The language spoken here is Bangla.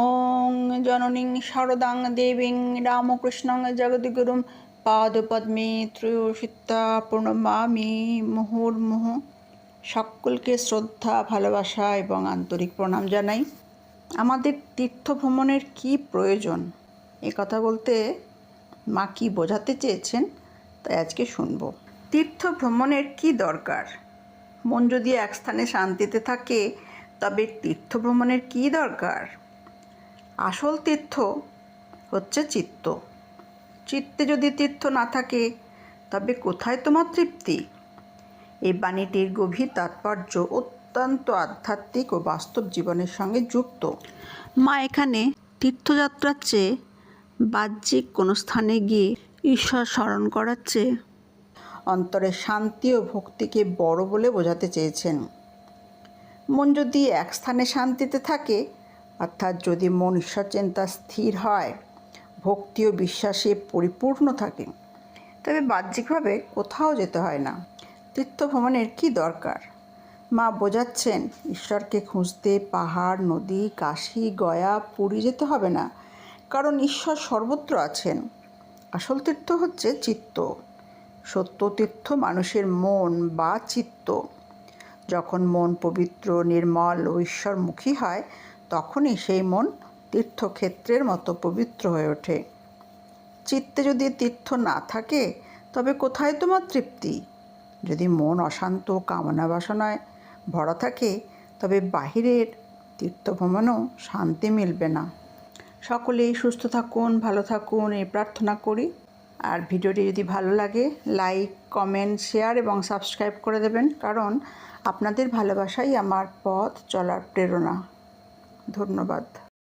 ওং জননীং শারদাং দেবীং রামকৃষ্ণং জগদ্গুরুম পাদপদ্মে ত্রয়োশিত্যা প্রণমামি মুহুর্মুহ সকলকে শ্রদ্ধা, ভালোবাসা এবং আন্তরিক প্রণাম জানাই। আমাদের তীর্থ ভ্রমণের কী প্রয়োজন? এ কথা বলতে মা কি বোঝাতে চেয়েছেন তাই আজকে শুনব। তীর্থ ভ্রমণের কি দরকার? মন যদি এক স্থানে শান্তিতে থাকে, তবে তীর্থ ভ্রমণের কী দরকার? আসল তীর্থ হচ্ছে চিত্ত। চিত্তে যদি তীর্থ না থাকে তবে কোথায় তোমার তৃপ্তি? এই বাণীটির গভীর তাৎপর্য অত্যন্ত আধ্যাত্মিক ও বাস্তব জীবনের সঙ্গে যুক্ত। মা এখানে তীর্থযাত্রার চেয়ে বাহ্যিক কোনো স্থানে গিয়ে ঈশ্বর স্মরণ করার চেয়ে অন্তরের শান্তি ও ভক্তিকে বড় বলে বোঝাতে চেয়েছেন। মন যদি এক স্থানে শান্তিতে থাকে অর্থাৎ যদি মন ঈশ্বর চিন্তা স্থির হয়, ভক্তি ও বিশ্বাসে পরিপূর্ণ থাকে, তবে বাহ্যিকভাবে কোথাও যেতে হয় না। তীর্থ ভ্রমণের কী দরকার? মা বোঝাচ্ছেন, ঈশ্বরকে খুঁজতে পাহাড়, নদী, কাশি, গয়া, পুরী যেতে হবে না, কারণ ঈশ্বর সর্বত্র আছেন। আসল তীর্থ হচ্ছে চিত্ত। সত্য তীর্থ মানুষের মন বা চিত্ত। যখন মন পবিত্র, নির্মল ও ঈশ্বরমুখী হয় তখনই সেই মন তীর্থক্ষেত্রের মতো পবিত্র হয়ে ওঠে। চিত্তে যদি তীর্থ না থাকে, তবে কোথায় তোমার তৃপ্তি? যদি মন অশান্ত, কামনা বাসনায় ভরা থাকে, তবে বাহিরের তীর্থ ভ্রমণেও শান্তি মিলবে না। সকলেই সুস্থ থাকুন, ভালো থাকুন, এই প্রার্থনা করি। আর ভিডিওটি যদি ভালো লাগে, লাইক, কমেন্ট, শেয়ার এবং সাবস্ক্রাইব করে দেবেন, কারণ আপনাদের ভালোবাসাই আমার পথ চলার প্রেরণা। ধন্যবাদ।